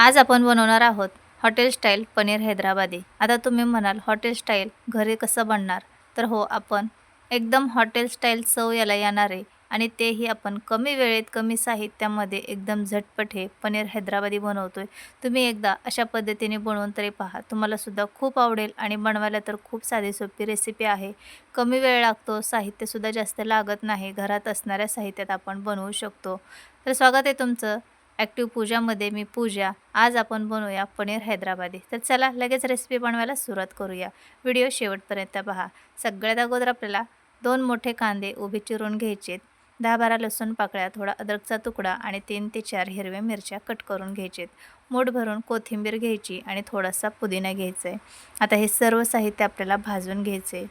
आज आपण बनवणार आहोत हॉटेल स्टाईल पनीर हैदराबादी. आता तुम्ही म्हणाल हॉटेल स्टाईल घरी कसं बनणार? तर हो आपण एकदम हॉटेल स्टाईल चव याला येणार आहे आणि तेही आपण कमी वेळेत कमी साहित्यामध्ये एकदम झटपट हे पनीर हैदराबादी बनवतो आहे तुम्ही एकदा अशा पद्धतीने बनवून तरी पहा. तुम्हालासुद्धा खूप आवडेल आणि बनवायला तर खूप साधी सोपी रेसिपी आहे. कमी वेळ लागतो साहित्यसुद्धा जास्त लागत नाही. घरात असणाऱ्या साहित्यात आपण बनवू शकतो. तर स्वागत आहे तुमचं. ॲक्टिव्ह पूजामध्ये मी पूजा आज आपण बनवूया पनीर हैदराबादी. तर चला लगेच रेसिपी बनवायला सुरुवात करूया. व्हिडिओ शेवटपर्यंत पहा. सगळ्यात अगोदर आपल्याला दोन मोठे कांदे उभे चिरून घ्यायचे दहा बारा लसूण पाकळ्या थोडा अद्रकचा तुकडा आणि तीन ते चार हिरव्या मिरच्या कट करून घ्यायचेत मूठ भरून कोथिंबीर घ्यायची आणि थोडासा पुदिना घ्यायचा आहे. आता हे सर्व साहित्य आपल्याला भाजून घ्यायचे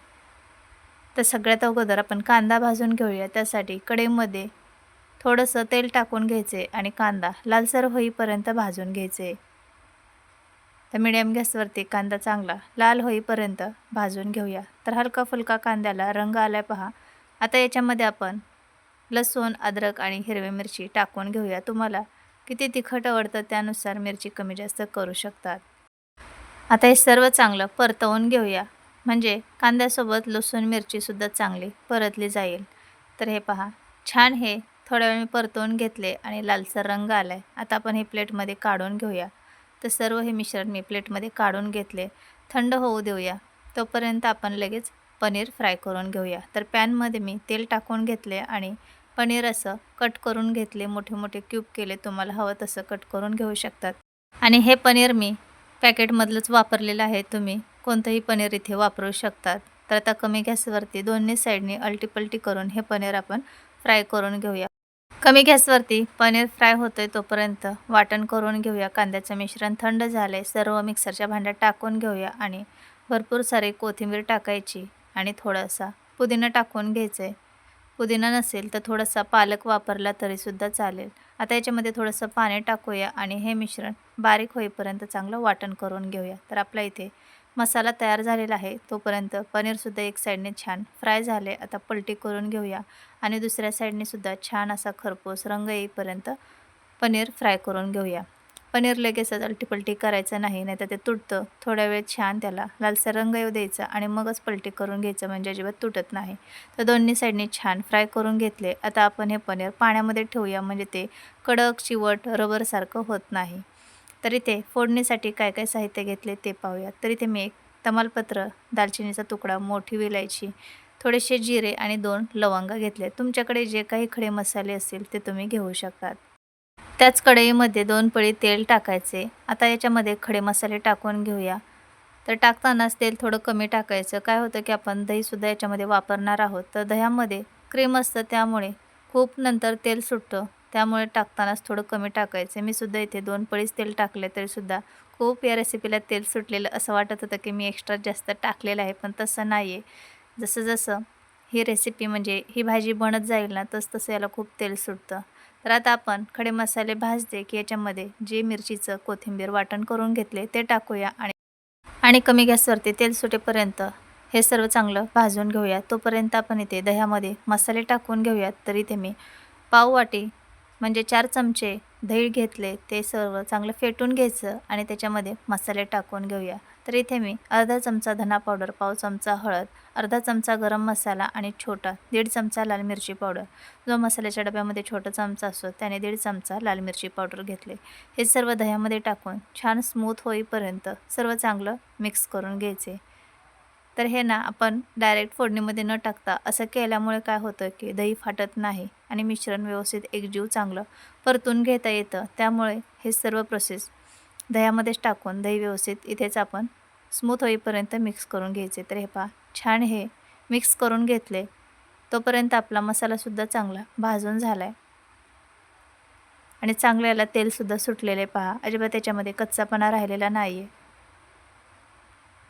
तर सगळ्यात अगोदर आपण कांदा भाजून घेऊया. त्यासाठी कढईमध्ये थोडंसं तेल टाकून घ्यायचे आणि कांदा लालसर होईपर्यंत भाजून घ्यायचे. तर मिडियम गॅसवरती कांदा चांगला लाल होईपर्यंत भाजून घेऊया. तर हलका फुलका कांद्याला रंग आलाय पहा. आता याच्यामध्ये आपण लसूण अद्रक आणि हिरवी मिरची टाकून घेऊया. तुम्हाला किती तिखट आवडतं त्यानुसार मिरची कमी जास्त करू शकतात. आता हे सर्व चांगलं परतवून घेऊया. म्हणजे कांद्यासोबत लसूण मिरचीसुद्धा चांगली परतली जाईल. तर हे पहा. छान हे थोड्या वेळ मी परतवून घेतले आणि लालसर रंग आला आहे आता आपण हे प्लेटमध्ये काढून घेऊया. तर सर्व हे मिश्रण मी प्लेटमध्ये काढून घेतले. थंड होऊ देऊया. तोपर्यंत आपण लगेच पनीर फ्राय करून घेऊया. तर पॅनमध्ये मी तेल टाकून घेतले आणि पनीर असं कट करून घेतले. मोठे मोठे क्यूब केले. तुम्हाला हवं तसं कट करून घेऊ शकतात. आणि हे पनीर मी पॅकेटमधलंच वापरलेलं आहे. तुम्ही कोणतंही पनीर इथे वापरू शकतात. तर आता कमी गॅसवरती दोन्ही साईडनी अल्टीपल्टी करून हे पनीर आपण फ्राय करून घेऊया. कमी गॅसवरती पनीर फ्राय होतोय तोपर्यंत वाटण करून घेऊया. कांद्याचं मिश्रण थंड झालं सर्व मिक्सरच्या भांड्यात टाकून घेऊया आणि भरपूर सारी कोथिंबीर टाकायची आणि थोडासा पुदिना टाकून घ्यायचं आहे पुदिना नसेल तर थोडासा पालक वापरला तरीसुद्धा चालेल. आता याच्यामध्ये थोडंसं पाणी टाकूया आणि हे मिश्रण बारीक होईपर्यंत चांगलं वाटण करून घेऊया. तर आपल्या इथे मसाला तयार झालेला आहे तोपर्यंत पनीरसुद्धा एक साईडने छान फ्राय झाले. आता पलटी करून घेऊया. आणि दुसऱ्या साईडने सुद्धा छान असा खरपूस रंग येईपर्यंत पनीर फ्राय करून घेऊया. पनीर लगेचच अलटीपलटी करायचं नाही नाहीतर ते तुटतं. थोड्या वेळ छान त्याला लालसर रंग येऊ द्यायचा आणि मगच पलटी करून घ्यायचं म्हणजे अजिबात तुटत नाही. तर दोन्ही साईडने छान फ्राय करून घेतले. आता आपण हे पनीर पाण्यामध्ये ठेवूया म्हणजे ते कडक चिवट रबरसारखं होत नाही. तर इथे फोडणीसाठी काय काय साहित्य घेतले ते पाहूया. तर इथे मी एक तमालपत्र दालचिनीचा तुकडा मोठी विलायची थोडेसे जिरे आणि दोन लवंगा घेतले. तुमच्याकडे जे काही खडे मसाले असतील ते तुम्ही घेऊ शकतात. त्याच कढईमध्ये दोन पळी तेल टाकायचे. आता याच्यामध्ये खडे मसाले टाकून घेऊया. तर टाकतानाच तेल थोडं कमी टाकायचं. काय होतं की आपण दहीसुद्धा याच्यामध्ये वापरणार आहोत. तर दह्यामध्ये क्रीम असतं त्यामुळे खूप नंतर तेल सुटतं. त्यामुळे टाकतानाच थोडं कमी टाकायचं. मी सुद्धा इथे दोन पळीच तेल टाकले तरीसुद्धा खूप या रेसिपीला तेल सुटलेलं असं वाटत होतं की मी एक्स्ट्रा जास्त टाकलेलं आहे पण तसं नाही आहे जसं जसं ही रेसिपी म्हणजे ही भाजी बनत जाईल ना तसं तसं याला खूप तेल सुटतं. तर आता आपण खडे मसाले भाजते की याच्यामध्ये जे मिरचीचं कोथिंबीर वाटण करून घेतले ते टाकूया आणि आणि कमी गॅसवरती तेल सुटेपर्यंत हे सर्व चांगलं भाजून घेऊया. तोपर्यंत आपण इथे दह्यामध्ये मसाले टाकून घेऊयात. तर इथे मी पाव वाटी म्हणजे चार चमचे दही घेतले ते सर्व चांगलं फेटून घ्यायचं आणि त्याच्यामध्ये मसाले टाकून घेऊया. तर इथे मी अर्धा चमचा धना पावडर पाव चमचा हळद अर्धा चमचा गरम मसाला आणि छोटा दीड चमचा लाल मिरची पावडर. जो मसाल्याच्या डब्यामध्ये छोटा चमचा असतो त्याने दीड चमचा लाल मिरची पावडर घेतले. हे सर्व दह्यामध्ये टाकून छान स्मूथ होईपर्यंत सर्व चांगलं मिक्स करून घ्यायचे. तर हे ना आपण डायरेक्ट फोडणीमध्ये न टाकता असं केल्यामुळे काय होतं की दही फाटत नाही. आणि मिश्रण व्यवस्थित एकजीव चांगलं परतून घेता येतं. त्यामुळे हे सर्व प्रोसेस दह्यामध्येच टाकून दही व्यवस्थित इथेच आपण स्मूथ होईपर्यंत मिक्स करून घ्यायचे. तर हे पहा छान हे मिक्स करून घेतले तोपर्यंत आपला मसालासुद्धा चांगला भाजून झाला आहे आणि चांगल्याला तेलसुद्धा सुटलेले पहा. अजिबात त्याच्यामध्ये कच्चापणा राहिलेला नाही आहे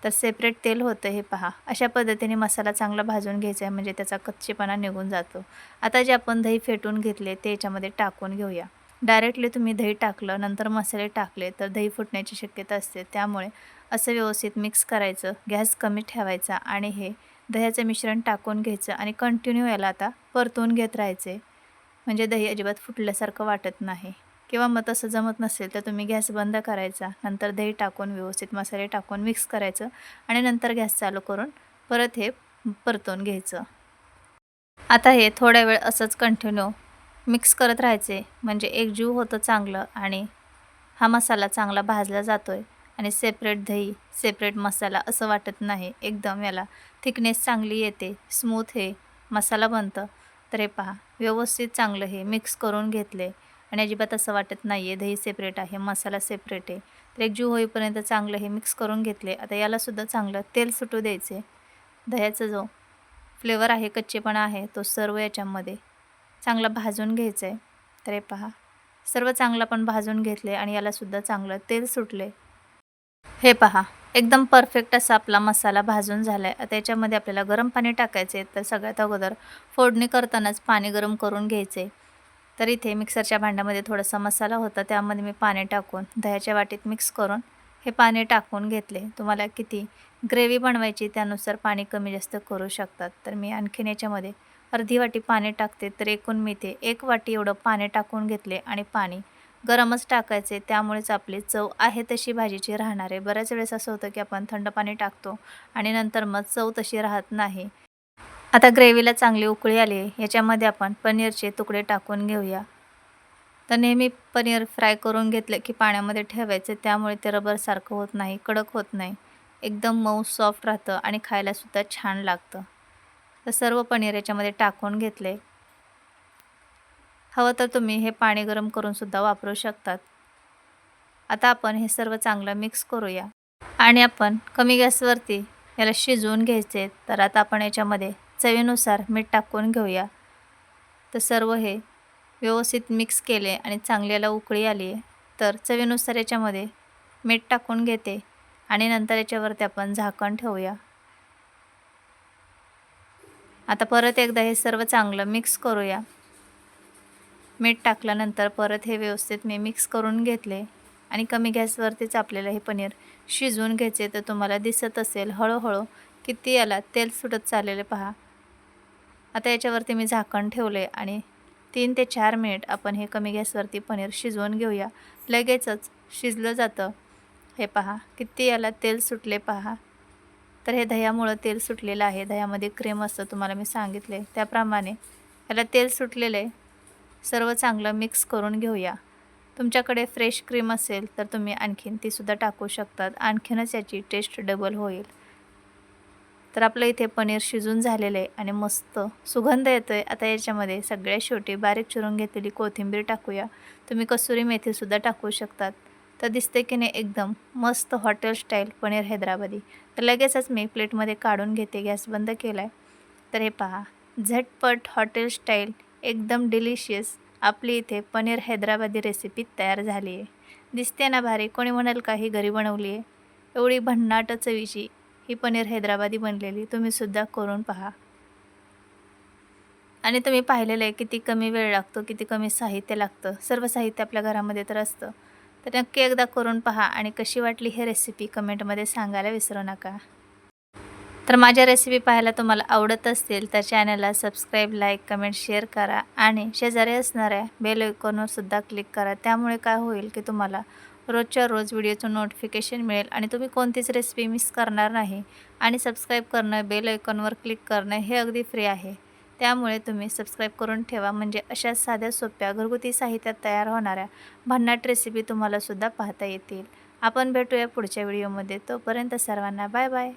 तर सेपरेट तेल होतं हे पहा. अशा पद्धतीने मसाला चांगला भाजून घ्यायचा आहे म्हणजे त्याचा कच्चेपणा निघून जातो. आता जे आपण दही फेटून घेतले ते याच्यामध्ये टाकून घेऊया. डायरेक्टली तुम्ही दही टाकलं नंतर मसाले टाकले तर दही फुटण्याची शक्यता असते. त्यामुळे असं व्यवस्थित मिक्स करायचं गॅस कमी ठेवायचा आणि हे दह्याचं मिश्रण टाकून घ्यायचं आणि कंटिन्यू याला आता परतून घेत राहायचे. म्हणजे दही अजिबात फुटल्यासारखं वाटत नाही. किंवा मग तसं जमत नसेल तर तुम्ही गॅस बंद करायचा नंतर दही टाकून व्यवस्थित मसाले टाकून मिक्स करायचं आणि नंतर गॅस चालू करून परत हे परतून घ्यायचं. आता हे थोड्या वेळ असंच कंटिन्यू मिक्स करत राहायचे. म्हणजे एक जीव होतं चांगलं आणि हा मसाला चांगला भाजला जातो आहे आणि सेपरेट दही सेपरेट मसाला असं वाटत नाही एकदम याला. थिकनेस चांगली येते स्मूथ हे मसाला बनतं. तर हे पहा व्यवस्थित चांगलं हे मिक्स करून घेतले. आणि अजिबात असं वाटत नाही आहे दही सेपरेट आहे मसाला सेपरेट आहे. तर एक जीव होईपर्यंत चांगलं हे मिक्स करून घेतले. आता यालासुद्धा चांगलं तेल सुटू द्यायचे. दह्याचा जो फ्लेवर आहे कच्चेपणा आहे तो सर्व याच्यामध्ये चांगला भाजून घ्यायचं आहे तर हे पहा. सर्व चांगलं पण भाजून घेतले आणि यालासुद्धा चांगलं तेल सुटले. हे पहा. एकदम परफेक्ट असा आपला मसाला भाजून झाला आहे आता याच्यामध्ये आपल्याला गरम पाणी टाकायचे तर सगळ्यात अगोदर फोडणी करतानाच पाणी गरम करून घ्यायचे तर इथे मिक्सरच्या भांड्यामध्ये थोडासा मसाला होता त्यामध्ये मी पाणी टाकून दह्याच्या वाटीत मिक्स करून हे पाणी टाकून घेतले. तुम्हाला किती ग्रेव्ही बनवायची त्यानुसार पाणी कमी जास्त करू शकतात. तर मी आणखीन याच्यामध्ये अर्धी वाटी पाणी टाकते तर एकूण मी ते एक वाटी एवढं पाणी टाकून घेतले आणि पाणी गरमच टाकायचे. त्यामुळेच आपली चव आहे तशी भाजीची राहणार आहे. बऱ्याच वेळेस असं होतं की आपण थंड पाणी टाकतो आणि नंतर मग चव तशी राहत नाही. आता ग्रेव्हीला चांगली उकळी आली याच्यामध्ये आपण पनीरचे तुकडे टाकून घेऊया. तर नेहमी पनीर फ्राय करून घेतलं की पाण्यामध्ये ठेवायचं त्यामुळे ते रबरसारखं होत नाही कडक होत नाही. एकदम मऊ सॉफ्ट राहतं आणि खायलासुद्धा छान लागतं. तर सर्व पनीर याच्यामध्ये टाकून घेतले. हवं तर तुम्ही हे पाणी गरम करूनसुद्धा वापरू शकतात. आता आपण हे सर्व चांगलं मिक्स करूया. आणि आपण कमी गॅसवरती याला शिजवून घ्यायचे तर आता आपण याच्यामध्ये चवीनुसार मीठ टाकून घेऊया. तर सर्व हे व्यवस्थित मिक्स केले आणि चांगल्याला उकळी आली आहे. तर चवीनुसार याच्यामध्ये मीठ टाकून घेते आणि नंतर याच्यावरती आपण झाकण ठेवूया. आता परत एकदा हे सर्व चांगलं मिक्स करूया. मीठ टाकल्यानंतर परत हे व्यवस्थित मी मिक्स करून घेतले आणि कमी गॅसवरतीच आपल्याला हे पनीर शिजवून घ्यायचे. तर तुम्हाला दिसत असेल हळूहळू किती याला तेल सुटत चाललेले पहा. आता याच्यावरती मी झाकण ठेवले आणि तीन ते चार मिनिट आपण हे कमी गॅसवरती पनीर शिजवून घेऊया. लगेचच शिजलं जातं. हे पहा किती याला तेल सुटले पहा. तर हे दह्यामुळं तेल सुटलेलं आहे. दह्यामध्ये क्रीम असतं तुम्हाला मी सांगितले. त्याप्रमाणे याला तेल सुटलेलं आहे सर्व चांगलं मिक्स करून घेऊया. तुमच्याकडे फ्रेश क्रीम असेल तर तुम्ही आणखीन तीसुद्धा टाकू शकतात. आणखीनच याची टेस्ट डबल होईल. तर आपलं इथे पनीर शिजून झालेलं आहे आणि मस्त सुगंध येतो आहे आता याच्यामध्ये सगळ्या शेवटी बारीक चिरून घेतलेली कोथिंबीर टाकूया. तुम्ही कसुरी मेथीसुद्धा टाकू शकतात. तर दिसते की नाही एकदम मस्त हॉटेल स्टाईल पनीर हैदराबादी. तर लगेचच मी प्लेटमध्ये काढून घेते. गॅस बंद केला आहे तर हे पहा झटपट हॉटेल स्टाईल एकदम डिलिशियस आपली इथे पनीर हैदराबादी रेसिपी तयार झाली आहे. दिसते ना भारी कोणी म्हणाल का ही घरी बनवली आहे? एवढी भन्नाट चवीची ही पनीर हैदराबादी बनलेली तुम्हीसुद्धा करून पहा. आणि तुम्ही पाहिलेलं आहे किती कमी वेळ लागतो किती कमी साहित्य लागतं. सर्व साहित्य आपल्या घरामध्ये तर असतं. तर नक्की एकदा करून पहा आणि कशी वाटली ही रेसिपी कमेंटमध्ये सांगायला विसरू नका. तर माझ्या रेसिपी पाहायला तुम्हाला आवडत असतील तर चॅनलला सबस्क्राईब लाईक कमेंट शेअर करा. आणि शेजारी असणाऱ्या बेल आयकॉनवर सुद्धा क्लिक करा. त्यामुळे काय होईल की तुम्हाला रोजच्या रोज व्हिडिओचं नोटिफिकेशन मिळेल आणि तुम्ही कोणतीच रेसिपी मिस करणार नाही. आणि सबस्क्राईब करणं बेल आयकॉनवर क्लिक करणं हे अगदी फ्री आहे. त्यामुळे तुम्ही सबस्क्राईब करून ठेवा. म्हणजे अशा साध्या सोप्या घरगुती साहित्यात तयार होणाऱ्या भन्नाट रेसिपी तुम्हालासुद्धा पाहता येतील. आपण भेटूया पुढच्या व्हिडिओमध्ये तोपर्यंत सर्वांना बाय बाय